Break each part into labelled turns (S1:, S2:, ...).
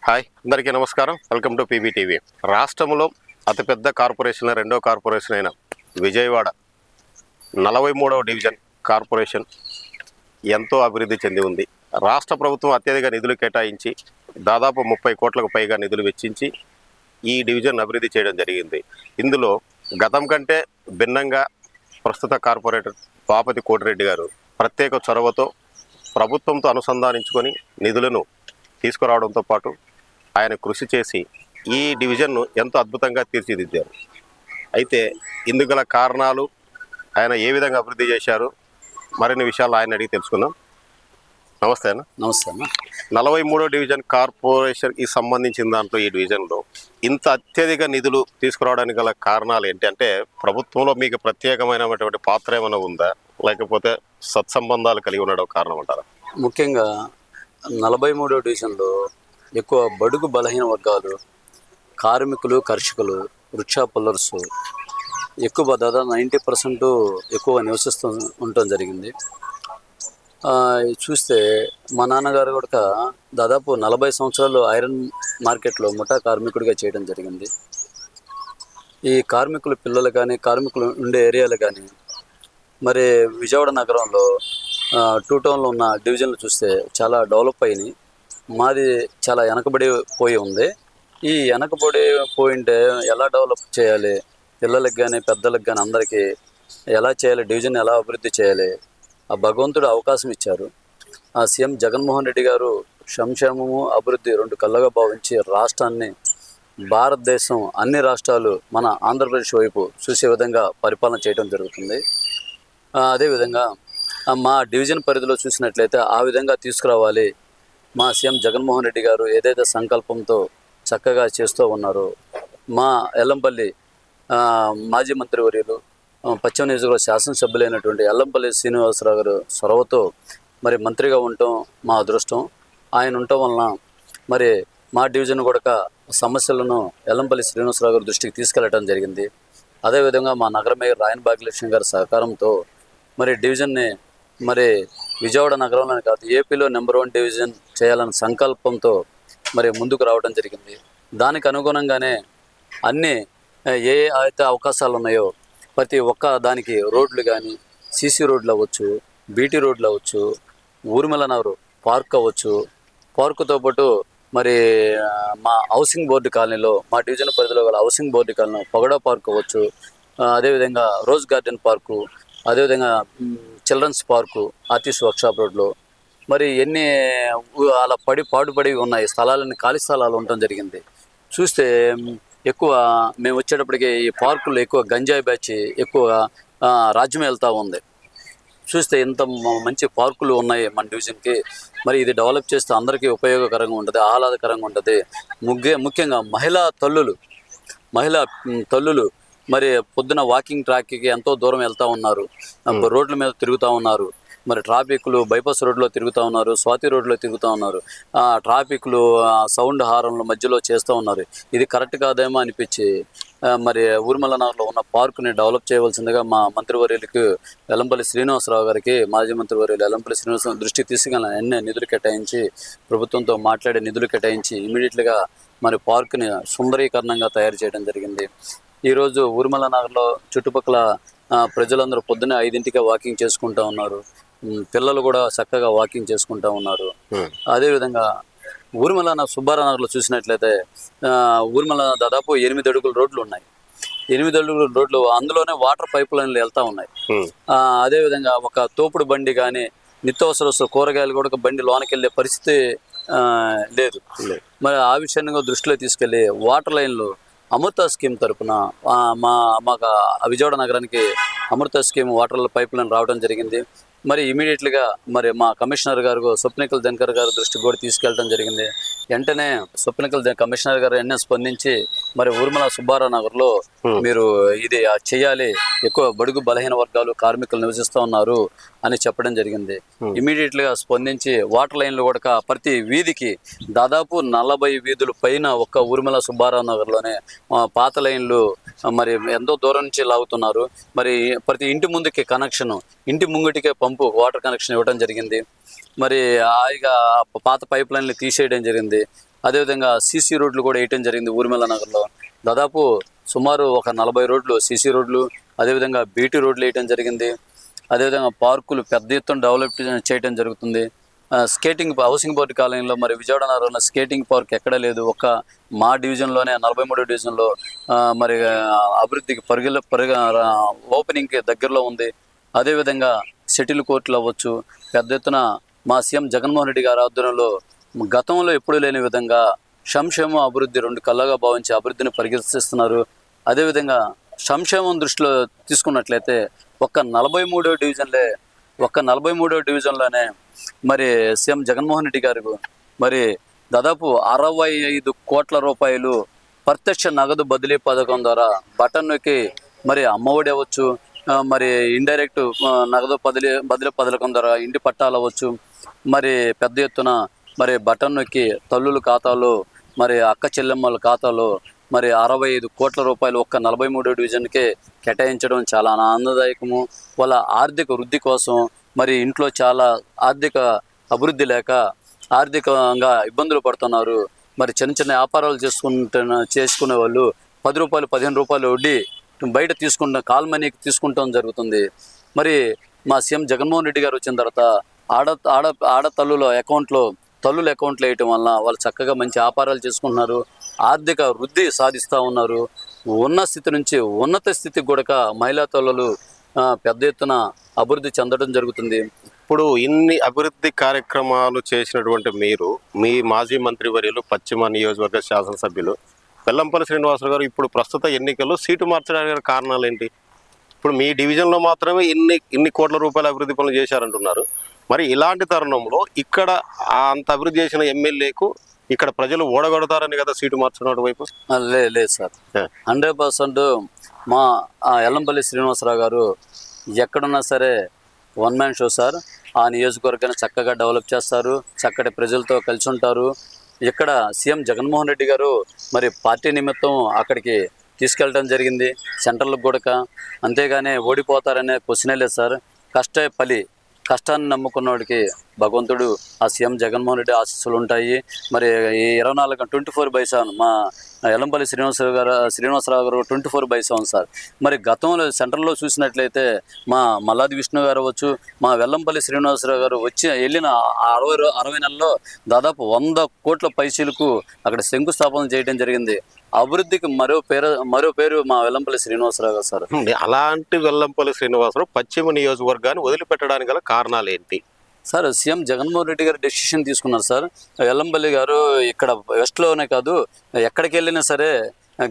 S1: Hi అందరికీ నమస్కారం. Welcome to PBTV. రాష్ట్రంలో అతిపెద్ద కార్పొరేషన్ రెండో కార్పొరేషన్ అయిన విజయవాడ నలభై మూడవ డివిజన్ కార్పొరేషన్ ఎంతో అభివృద్ధి చెంది ఉంది. రాష్ట్ర ప్రభుత్వం అత్యధిక నిధులు కేటాయించి దాదాపు ముప్పై కోట్లకు పైగా నిధులు వెచ్చించి ఈ డివిజన్ అభివృద్ధి చేయడం జరిగింది. ఇందులో గతం కంటే భిన్నంగా ప్రస్తుత కార్పొరేటర్ పాపతి కోటిరెడ్డి గారు ప్రత్యేక చొరవతో ప్రభుత్వంతో అనుసంధానించుకొని నిధులను తీసుకురావడంతో పాటు ఆయన కృషి చేసి ఈ డివిజన్ను ఎంతో అద్భుతంగా తీర్చిదిద్దారు. అయితే ఇందుకు గల కారణాలు ఆయన ఏ విధంగా అభివృద్ధి చేశారు మరిన్ని విషయాలు ఆయన అడిగి తెలుసుకుందాం. నమస్తే అన్న.
S2: నమస్తే అన్న.
S1: నలభై మూడో డివిజన్ కార్పొరేషన్కి సంబంధించిన దాంట్లో ఈ డివిజన్లో ఇంత అత్యధిక నిధులు తీసుకురావడానికి గల కారణాలు ఏంటి అంటే ప్రభుత్వంలో మీకు ప్రత్యేకమైనటువంటి పాత్ర ఏమైనా ఉందా? లేకపోతే సత్సంబంధాలు కలిగి ఉండడం కారణం అంటారా?
S2: ముఖ్యంగా నలభై మూడో డివిజన్లో ఎక్కువ బడుగు బలహీన వర్గాలు కార్మికులు కర్షకులు వృక్షా పుల్లర్స్ ఎక్కువ దాదాపు నైంటీ పర్సెంట్ ఎక్కువ నివసిస్తూ ఉండటం జరిగింది. చూస్తే మా నాన్నగారు కూడా దాదాపు నలభై సంవత్సరాలు ఐరన్ మార్కెట్లో ముఠా కార్మికుడిగా చేయడం జరిగింది. ఈ కార్మికుల పిల్లలు కానీ కార్మికులు ఉండే ఏరియాలు కానీ మరి విజయవాడ నగరంలో టూ టౌన్లో ఉన్న డివిజన్లు చూస్తే చాలా డెవలప్ అయినాయి. మాది చాలా వెనకబడి పోయి ఉంది. ఈ వెనకబడి పోయింటే ఎలా డెవలప్ చేయాలి? పిల్లలకి కానీ పెద్దలకు కానీ అందరికీ ఎలా చేయాలి? డివిజన్ ఎలా అభివృద్ధి చేయాలి? ఆ భగవంతుడు అవకాశం ఇచ్చారు. ఆ సీఎం జగన్మోహన్ రెడ్డి గారు సంక్షేమము అభివృద్ధి రెండు కళ్ళగా భావించి రాష్ట్రాన్ని భారతదేశం అన్ని రాష్ట్రాలు మన ఆంధ్రప్రదేశ్ వైపు చూసే విధంగా పరిపాలన చేయడం జరుగుతుంది. అదేవిధంగా మా డివిజన్ పరిధిలో చూసినట్లయితే ఆ విధంగా తీసుకురావాలి. మా సీఎం జగన్మోహన్ రెడ్డి గారు ఏదైతే సంకల్పంతో చక్కగా చేస్తూ ఉన్నారో మా ఎల్లంపల్లి మాజీ మంత్రివర్యులు ఆ, పశ్చిమ నియోజకవర్గ శాసనసభ్యులైనటువంటి ఎల్లంపల్లి శ్రీనివాసరావు గారు చొరవతో మరి మంత్రిగా ఉండటం మా అదృష్టం. ఆయన ఉండటం వలన మరి మా డివిజన్ కూడా సమస్యలను ఎల్లంపల్లి శ్రీనివాసరావు గారి దృష్టికి తీసుకెళ్ళడం జరిగింది. అదేవిధంగా మా నగర మేయర్ రాయన్ భాగ్యలక్ష్మి గారి సహకారంతో మరి డివిజన్ని మరి విజయవాడ నగరంలోనే కాదు ఏపీలో నెంబర్ వన్ డివిజన్ చేయాలన్న సంకల్పంతో మరి ముందుకు రావడం జరిగింది. దానికి అనుగుణంగానే అన్ని ఏ అయితే అవకాశాలు ఉన్నాయో ప్రతి ఒక్క దానికి రోడ్లు కానీ సీసీ రోడ్లు అవ్వచ్చు బీటీ రోడ్లు అవ్వచ్చు ఊర్మిళనగర్ పార్క్ అవ్వచ్చు. పార్కుతో పాటు మరి మా హౌసింగ్ బోర్డు కాలనీలో మా డివిజన్ పరిధిలో గల హౌసింగ్ బోర్డు కాలనీ పగడా పార్క్ అవ్వచ్చు. అదేవిధంగా రోజ్ గార్డెన్ పార్కు అదేవిధంగా చిల్డ్రన్స్ పార్కు ఆర్టిస్ట్ వర్క్షాప్ రోడ్లో. మరి ఎన్ని అలా పడి పాడుపడి ఉన్నాయి స్థలాలన్నీ ఖాళీ స్థలాలు ఉండటం జరిగింది. చూస్తే ఎక్కువ మేము వచ్చేటప్పటికి ఈ పార్కులు ఎక్కువ గంజాయి బ్యాచ్ ఎక్కువగా రాజ్యం వెళ్తూ ఉంది. చూస్తే ఇంత మంచి పార్కులు ఉన్నాయి మన డివిజన్కి. మరి ఇది డెవలప్ చేస్తే అందరికీ ఉపయోగకరంగా ఉంటుంది ఆహ్లాదకరంగా ఉంటుంది. ముగ్గే ముఖ్యంగా మహిళా తల్లులు మహిళా తల్లులు మరి పొద్దున వాకింగ్ ట్రాక్కి ఎంతో దూరం వెళ్తూ ఉన్నారు. రోడ్ల మీద తిరుగుతూ ఉన్నారు. మరి ట్రాఫిక్లు బైపాస్ రోడ్లో తిరుగుతూ ఉన్నారు స్వాతి రోడ్లో తిరుగుతూ ఉన్నారు. ఆ, ట్రాఫిక్లు సౌండ్ హారన్ల మధ్యలో చేస్తూ ఉన్నారు. ఇది కరెక్ట్ కాదేమో అనిపించి మరి ఊర్మల నగర్లో ఉన్న పార్కుని డెవలప్ చేయవలసిందిగా మా మంత్రివర్యులకు వెల్లంపల్లి శ్రీనివాసరావు గారికి మాజీ మంత్రివర్యులు వెల్లంపల్లి శ్రీనివాసరావు దృష్టికి తీసుకెళ్ళిన ఎన్నో నిధులు కేటాయించి ప్రభుత్వంతో మాట్లాడి నిధులు కేటాయించి ఇమీడియట్గా మరి పార్కుని సుందరీకరణంగా తయారు చేయడం జరిగింది. ఈరోజు ఊర్మల నగర్లో చుట్టుపక్కల ప్రజలందరూ పొద్దున్నే ఐదింటికే వాకింగ్ చేసుకుంటూ ఉన్నారు. పిల్లలు కూడా చక్కగా వాకింగ్ చేసుకుంటూ ఉన్నారు. అదేవిధంగా ఊర్మల నా సుబ్బారానగర్లో చూసినట్లయితే ఊర్మల దాదాపు ఎనిమిది అడుగుల రోడ్లు ఉన్నాయి. ఎనిమిది అడుగుల రోడ్లు అందులోనే వాటర్ పైప్ లైన్లు వెళ్తూ ఉన్నాయి. అదేవిధంగా ఒక తోపుడు బండి కానీ నిత్యావసర కూరగాయలు కూడా ఒక బండి లోనికి వెళ్ళే పరిస్థితి లేదు. మరి ఆ విషయాన్ని దృష్టిలో తీసుకెళ్ళి వాటర్ లైన్లు అమృత స్కీమ్ తరపున మా మాకు విజయవాడ నగరానికి Amrut scheme water pipeline రావడం జరిగింది. మరి ఇమీడియట్లీగా మరి మా కమిషనర్ గారు స్వప్నికల్ దినకర్ గారి దృష్టికి కూడా తీసుకెళ్ళడం జరిగింది. వెంటనే స్వప్నికల్ కమిషనర్ గారు ఎన్నో స్పందించి మరి ఊర్మల సుబ్బారావు నగర్లో మీరు ఇది ఆ చేయాలి ఎక్కువ బడుగు బలహీన వర్గాలు కార్మికులు నివసిస్తూ ఉన్నారు అని చెప్పడం జరిగింది. ఇమీడియట్లీగా స్పందించి వాటర్ లైన్లు కూడా ప్రతి వీధికి దాదాపు నలభై వీధుల పైన ఒక్క ఊర్మిళ సుబ్బారావు నగర్లోనే పాత లైన్లు మరి ఎంతో దూరం నుంచి లాగుతున్నారు. మరి ప్రతి ఇంటి ముందుకి కనెక్షన్ ఇంటి ముంగిటికే పంపు వాటర్ కనెక్షన్ ఇవ్వడం జరిగింది. మరి హాయిగా పాత పైప్ లైన్లు తీసేయడం జరిగింది. అదేవిధంగా సీసీ రోడ్లు కూడా వేయటం జరిగింది ఊర్మిళ నగర్లో. దాదాపు సుమారు ఒక నలభై రోడ్లు సీసీ రోడ్లు అదేవిధంగా బీటీ రోడ్లు వేయటం జరిగింది. అదేవిధంగా పార్కులు పెద్ద ఎత్తున డెవలప్ చేయడం జరుగుతుంది. స్కేటింగ్ హౌసింగ్ బోర్డు కాలనీలో మరి విజయవాడ నగరంలో స్కేటింగ్ పార్క్ ఎక్కడా లేదు. ఒక మా డివిజన్లోనే నలభై మూడో డివిజన్లో మరి అభివృద్ధికి పరుగుల పరుగ ఓపెనింగ్కి దగ్గరలో ఉంది. అదేవిధంగా సెటిల్ కోర్టులు అవ్వచ్చు. పెద్ద ఎత్తున మా సీఎం జగన్మోహన్ రెడ్డి గారి ఆధ్వర్యంలో గతంలో ఎప్పుడూ లేని విధంగా సంక్షేమం అభివృద్ధి రెండు కళ్ళగా భావించి అభివృద్ధిని పరిగెత్తిస్తున్నారు. అదేవిధంగా సంక్షేమం దృష్టిలో తీసుకున్నట్లయితే ఒక్క నలభై మూడో డివిజన్లే ఒక్క నలభై మూడో డివిజన్లోనే మరి సీఎం జగన్మోహన్ రెడ్డి గారు మరి దాదాపు అరవై ఐదు కోట్ల రూపాయలు ప్రత్యక్ష నగదు బదిలీ పథకం ద్వారా బటన్ నొక్కి మరి అమ్మఒడి అవ్వచ్చు మరి ఇండైరెక్ట్ నగదు బదిలీ బదిలీ పథకం ద్వారా ఇంటి పట్టాలు అవ్వచ్చు. మరి పెద్ద ఎత్తున మరి బటన్ నొక్కి తల్లుల ఖాతాలో మరి అక్క చెల్లెమ్మల ఖాతాలో మరి అరవై ఐదు కోట్ల రూపాయలు ఒక్క నలభై మూడో డివిజన్కే కేటాయించడం చాలా ఆనందదాయకము. వాళ్ళ ఆర్థిక వృద్ధి కోసం మరి ఇంట్లో చాలా ఆర్థిక అభివృద్ధి లేక ఆర్థికంగా ఇబ్బందులు పడుతున్నారు. మరి చిన్న చిన్న వ్యాపారాలు చేసుకుంటున్న చేసుకునే వాళ్ళు పది రూపాయలు పదిహేను రూపాయలు వడ్డీ బయట తీసుకుంటున్న కాల్ మనీకి తీసుకుంటాం జరుగుతుంది. మరి మా సీఎం జగన్మోహన్ రెడ్డి గారు వచ్చిన తర్వాత ఆడ ఆడ ఆడ తల్లుల అకౌంట్లో తల్లుల అకౌంట్లు వేయటం వలన వాళ్ళు చక్కగా మంచి వ్యాపారాలు చేసుకుంటున్నారు. ఆర్థిక వృద్ధి సాధిస్తూ ఉన్నారు. ఉన్న స్థితి నుంచి ఉన్నత స్థితికి కూడా మహిళా తల్లులు పెద్ద ఎత్తున అభివృద్ధి చెందడం జరుగుతుంది.
S1: ఇప్పుడు ఇన్ని అభివృద్ధి కార్యక్రమాలు చేసినటువంటి మీరు మీ మాజీ మంత్రివర్యులు పశ్చిమ నియోజకవర్గ శాసనసభ్యులు వెల్లంపల్లి శ్రీనివాసరావు గారు ఇప్పుడు ప్రస్తుత ఎన్నికల్లో సీటు మార్చడానికి కారణాలు ఏంటి ఇప్పుడు మీ డివిజన్లో మాత్రమే ఇన్ని ఇన్ని కోట్ల రూపాయల అభివృద్ధి పనులు చేశారంటున్నారు. మరి ఇలాంటి తరుణంలో ఇక్కడ అంత అభివృద్ధి చేసిన ఎమ్మెల్యేకు ఇక్కడ ప్రజలు ఓడగొడతారని కదా సీటు మార్చడం వైపు
S2: లేదు సార్. హండ్రెడ్ పర్సెంట్ మా ఎల్లంపల్లి శ్రీనివాసరావు గారు ఎక్కడున్నా సరే వన్ మ్యాన్ షో సార్. ఆ నియోజకవర్గాన్ని చక్కగా డెవలప్ చేస్తారు. చక్కటి ప్రజలతో కలిసి ఉంటారు ఇక్కడ సీఎం జగన్మోహన్ రెడ్డి గారు మరి పార్టీ నిమిత్తం అక్కడికి తీసుకెళ్ళడం జరిగింది. సెంట్రల్ కూడా అంతేగానే ఓడిపోతారనే క్వశ్చనే లేదు సార్. కష్టే పలి కష్టాన్ని నమ్ముకున్నవాడికి భగవంతుడు ఆ సీఎం జగన్మోహన్ రెడ్డి ఆశీస్సులు ఉంటాయి. మరి ఈ ఇరవై నాలుగు ట్వంటీ ఫోర్ బై సెవెన్ మా Yellampalli Srinivasarao garu Srinivasarao garu twenty four by seven sir. మరి గతంలో సెంట్రల్లో చూసినట్లయితే మా మల్లాది విష్ణు గారు వచ్చు మా వెల్లంపల్లి శ్రీనివాసరావు గారు వచ్చి వెళ్ళిన అరవై అరవై నెలల్లో దాదాపు వంద కోట్ల పైసీలకు అక్కడ శంకుస్థాపన చేయడం జరిగింది. అభివృద్ధికి మరో పేరు మరో పేరు మా వెల్లంపల్లి శ్రీనివాసరావు గారు సార్.
S1: అలాంటి వెల్లంపల్లి శ్రీనివాసరావు పశ్చిమ నియోజకవర్గాన్ని వదిలిపెట్టడానికి గల కారణాలు ఏంటి?
S2: సార్ సీఎం జగన్మోహన్ రెడ్డి గారు డెసిషన్ తీసుకున్నారు సార్. ఎల్లంపల్లి గారు ఇక్కడ వెస్ట్లోనే కాదు ఎక్కడికి వెళ్ళినా సరే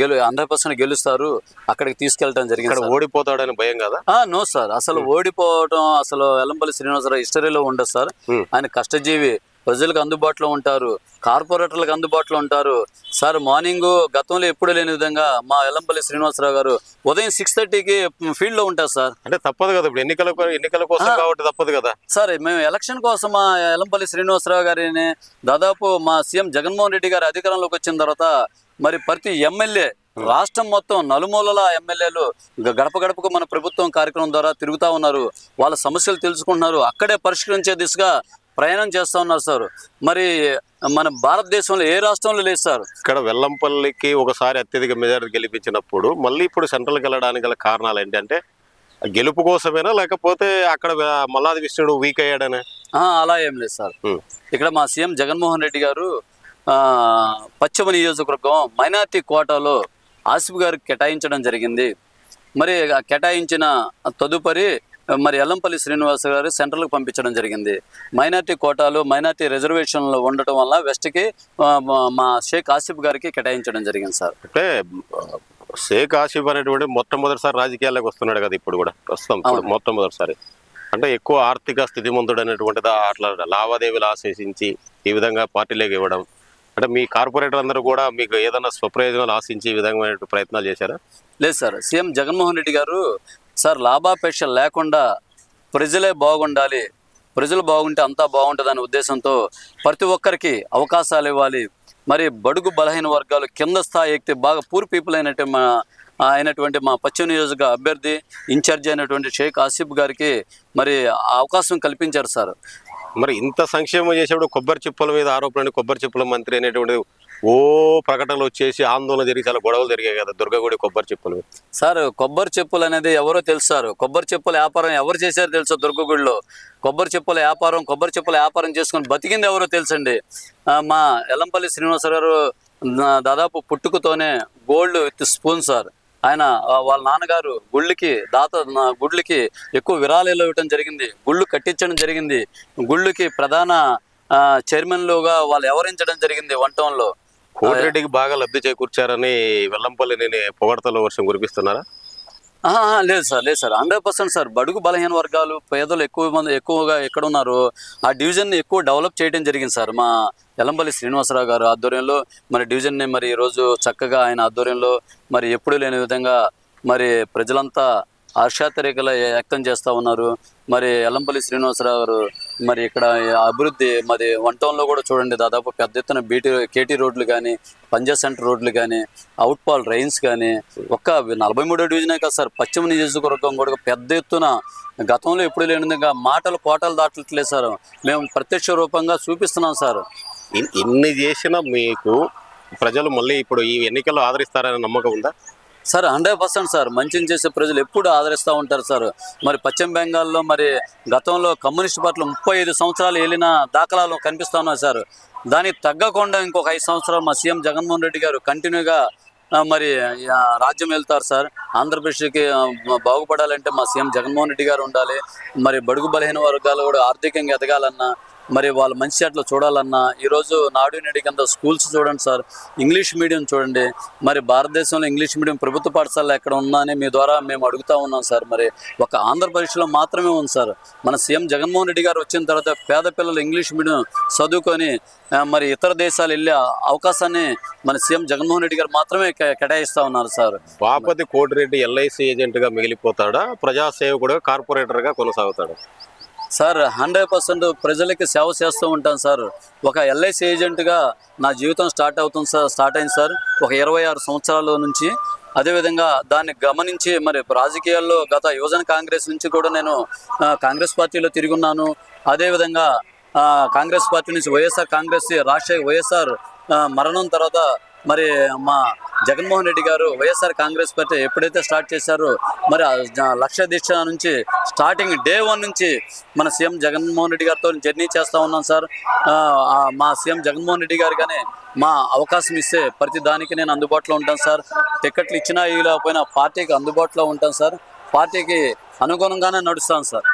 S2: గెలు హండ్రెడ్ పర్సెంట్ గెలుస్తారు అక్కడికి తీసుకెళ్ళడం జరిగింది.
S1: ఓడిపోతాడని భయం కదా?
S2: ఆ, నో సార్. అసలు ఓడిపోవడం అసలు వెల్లంపల్లి శ్రీనివాసరావు హిస్టరీలో ఉండదు సార్. ఆయన కష్టజీవి. ప్రజలకు అందుబాటులో ఉంటారు కార్పొరేటర్లకు అందుబాటులో ఉంటారు. సార్ మార్నింగ్ గతంలో ఎప్పుడు లేని విధంగా మా వెల్లంపల్లి శ్రీనివాసరావు గారు ఉదయం సిక్స్ థర్టీకి ఫీల్డ్లో ఉంటారు సార్.
S1: అంటే తప్పదు కదా ఇప్పుడు ఎన్నికల ఎన్నికల కోసం కాబట్టి తప్పదు కదా.
S2: సార్ మేము ఎలక్షన్ కోసం మా ఎలంపల్లి శ్రీనివాసరావు గారిని దాదాపు మా సీఎం జగన్మోహన్ రెడ్డి గారు అధికారంలోకి వచ్చిన తర్వాత మరి ప్రతి ఎమ్మెల్యే రాష్ట్రం మొత్తం నలుమూలల ఎమ్మెల్యేలు గడప గడపకు మన ప్రభుత్వం కార్యక్రమం ద్వారా తిరుగుతూ ఉన్నారు. వాళ్ళ సమస్యలు తెలుసుకుంటున్నారు. అక్కడే పరిష్కరించే దిశగా ప్రయాణం చేస్తూ ఉన్నారు సార్. మరి మన భారతదేశంలో ఏ రాష్ట్రంలో లేదు సార్?
S1: ఇక్కడ వెల్లంపల్లికి ఒకసారి అత్యధిక మెజారిటీ గెలిపించినప్పుడు మళ్ళీ ఇప్పుడు సెంట్రల్కి వెళ్ళడానికి గల కారణాలు ఏంటంటే గెలుపు కోసమేనా లేకపోతే అక్కడ మల్లాది విష్ణుడు వీక్ అయ్యాడనే?
S2: అలా ఏం లేదు సార్. ఇక్కడ మా సీఎం జగన్మోహన్ రెడ్డి గారు పశ్చిమ నియోజకవర్గం మైనార్టీ కోటాలో ఆసిఫ్ గారికి కేటాయించడం జరిగింది. మరి కేటాయించిన తదుపరి మరి ఎల్లంపల్లి శ్రీనివాస గారు సెంట్రల్కి పంపించడం జరిగింది. మైనార్టీ కోటాలు మైనార్టీ రిజర్వేషన్లు ఉండటం వల్ల వెస్ట్కి మా- షేక్ ఆసిఫ్ గారికి కేటాయించడం జరిగింది సార్.
S1: అంటే షేక్ ఆసిఫ్ అనేటువంటి మొట్టమొదటిసారి రాజకీయాల్లోకి వస్తున్నాడు కదా ఇప్పుడు కూడా ప్రస్తుతం. మొట్టమొదటిసారి. అంటే ఎక్కువ ఆర్థిక స్థితిమంతుడు అనేటువంటిది అట్లా లావాదేవీలు ఆశించి ఈ విధంగా పార్టీలోకి ఇవ్వడం అంటే మీ కార్పొరేటర్ అందరూ కూడా మీకు ఏదైనా స్వప్రయోజనాలు ఆశించి ఈ విధమైన ప్రయత్నాలు చేశారా?
S2: లేదు సార్. సీఎం జగన్మోహన్ రెడ్డి గారు సార్ లాభాపేక్ష లేకుండా ప్రజలే బాగుండాలి. ప్రజలు బాగుంటే అంతా బాగుంటుందనే ఉద్దేశంతో ప్రతి ఒక్కరికి అవకాశాలు ఇవ్వాలి. మరి బడుగు బలహీన వర్గాలు కింద స్థాయి ఎక్కితే బాగా పూర్ పీపుల్ అయినట్టు మా అయినటువంటి మా పశ్చిమ నియోజక అభ్యర్థి ఇన్ఛార్జి అయినటువంటి షేక్ ఆసిఫ్ గారికి మరి అవకాశం కల్పించారు సార్.
S1: మరి ఇంత సంక్షేమం చేసేప్పుడు కొబ్బరి చిప్పల మీద ఆరోపణ కొబ్బరి చిప్పల మంత్రి అనేటువంటి ఓ ప్రకటనలు వచ్చేసి ఆందోళన జరిగి చాలా గొడవలు జరిగాయి కదా దుర్గగుడి కొబ్బరి చెప్పులు. మీద
S2: సార్ కొబ్బరి చెప్పులు అనేది ఎవరో తెలుసారు కొబ్బరి చెప్పుల వ్యాపారం ఎవరు చేశారో తెలుసు దుర్గగుడిలో? కొబ్బరి చెప్పుల వ్యాపారం కొబ్బరి చెప్పుల వ్యాపారం చేసుకొని బతికింది ఎవరో తెలుసండి. మా ఎల్లంపల్లి శ్రీనివాస గారు దాదాపు పుట్టుకతోనే గోల్డ్ విత్ స్పూన్ సార్. ఆయన వాళ్ళ నాన్నగారు గుళ్ళకి దాత గుళ్ళకి ఎక్కువ విరాళాలు ఇవ్వటం జరిగింది. గుళ్ళు కట్టించడం జరిగింది. గుళ్ళకి ప్రధాన ఆ, చైర్మన్లుగా వాళ్ళు ఎవరించడం జరిగింది వంటంలో
S1: కోటిరెడ్డికి బాగా లబ్ధి చేకూర్చారని వెల్లంపల్లిని పొగడతల వర్షం కురిపిస్తున్నారా?
S2: లేదు సార్ లేదు సార్. Hundred percent sir. బడుగు బలహీన వర్గాలు పేదలు ఎక్కువ మంది ఎక్కువగా ఎక్కడ ఉన్నారు ఆ డివిజన్ని ఎక్కువ డెవలప్ చేయడం జరిగింది సార్. మా ఎలంపల్లి శ్రీనివాసరావు గారు ఆధ్వర్యంలో మరి డివిజన్ని మరి ఈరోజు చక్కగా ఆయన ఆధ్వర్యంలో మరి ఎప్పుడూ లేని విధంగా మరి ప్రజలంతా ఆశాతరికలు వ్యక్తం చేస్తూ ఉన్నారు. మరి ఎల్లంపల్లి శ్రీనివాసరావు గారు మరి ఇక్కడ అభివృద్ధి మరి వంటంలో కూడా చూడండి దాదాపు పెద్ద ఎత్తున బీటీ కేటీ రోడ్లు కానీ పంజా సెంటర్ రోడ్లు కానీ అవుట్పాల్ రైన్స్ కానీ ఒక్క నలభై మూడో డివిజనే కాదు సార్ పశ్చిమ నియోజకవర్గం కూడా పెద్ద ఎత్తున గతంలో ఎప్పుడు లేని విధంగా మాటలు కోటలు దాటట్లేదు సార్. మేము ప్రత్యక్ష రూపంగా చూపిస్తున్నాం సార్.
S1: ఎన్ని ఇన్ని చేసినా మీకు ప్రజలు మళ్ళీ ఇప్పుడు ఈ ఎన్నికల్లో ఆదరిస్తారనే నమ్మకం ఉందా?
S2: Sir hundred percent sir. మంచిని చేసే ప్రజలు ఎప్పుడు ఆదరిస్తూ ఉంటారు సార్. మరి పశ్చిమ బెంగాల్లో మరి గతంలో కమ్యూనిస్ట్ పార్టీలు ముప్పై ఐదు సంవత్సరాలు వెళ్ళిన దాఖలాలు కనిపిస్తూ ఉన్నాయి సార్. దానికి తగ్గకుండా ఇంకొక ఐదు సంవత్సరాలు మా సీఎం జగన్మోహన్ రెడ్డి గారు కంటిన్యూగా మరి రాజ్యం వెళ్తారు సార్. ఆంధ్రప్రదేశ్కి బాగుపడాలంటే మా సీఎం జగన్మోహన్ రెడ్డి గారు ఉండాలి. మరి బడుగు బలహీన వర్గాలు కూడా ఆర్థికంగా ఎదగాలన్నా మరి వాళ్ళ మంచి అట్లా చూడాలన్నా ఈరోజు నాడు నేడు కింద స్కూల్స్ చూడండి సార్ ఇంగ్లీష్ మీడియం చూడండి. మరి భారతదేశంలో ఇంగ్లీష్ మీడియం ప్రభుత్వ పాఠశాల ఎక్కడ ఉన్నా అని మీ ద్వారా మేము అడుగుతా ఉన్నాం సార్. మరి ఒక ఆంధ్రప్రదేశ్లో మాత్రమే ఉంది సార్. మన సీఎం జగన్మోహన్ రెడ్డి గారు వచ్చిన తర్వాత పేద పిల్లలు ఇంగ్లీష్ మీడియం చదువుకొని మరి ఇతర దేశాలు వెళ్ళే అవకాశాన్ని మన సీఎం జగన్మోహన్ రెడ్డి గారు మాత్రమే కేటాయిస్తూ కేటాయిస్తా ఉన్నారు సార్.
S1: బాపతి కోటిరెడ్డి ఎల్ఐసి ఏజెంట్గా మిగిలిపోతాడా? ప్రజాసేవకుడుగా కార్పొరేటర్గా కొనసాగుతాడా?
S2: సార్ హండ్రెడ్ పర్సెంట్ ప్రజలకి సేవ చేస్తూ ఉంటాను సార్. ఒక ఎల్ఐసి ఏజెంట్గా నా జీవితం స్టార్ట్ అవుతుంది సార్ స్టార్ట్ అయింది సార్ ఒక ఇరవై ఆరు సంవత్సరాల నుంచి. అదేవిధంగా దాన్ని గమనించి మరి రాజకీయాల్లో గత యువజన కాంగ్రెస్ నుంచి కూడా నేను కాంగ్రెస్ పార్టీలో తిరుగున్నాను. అదేవిధంగా కాంగ్రెస్ పార్టీ నుంచి వైఎస్ఆర్ కాంగ్రెస్ రాష్ట్ర వైఎస్ఆర్ మరణం తర్వాత మరి మా జగన్మోహన్ రెడ్డి గారు వైఎస్ఆర్ కాంగ్రెస్ పార్టీ ఎప్పుడైతే స్టార్ట్ చేశారో మరి లక్ష జ- దీక్ష నుంచి స్టార్టింగ్ డే వన్ నుంచి మన సీఎం జగన్మోహన్ రెడ్డి గారితో జర్నీ చేస్తూ ఉన్నాం సార్. మా సీఎం జగన్మోహన్ రెడ్డి గారు కానీ మా అవకాశం ఇస్తే ప్రతి దానికి నేను అందుబాటులో ఉంటాను సార్. టికెట్లు ఇచ్చినా ఇవ్వలేకపోయినా పార్టీకి అందుబాటులో ఉంటాను సార్. పార్టీకి అనుగుణంగానే నడుస్తాను సార్.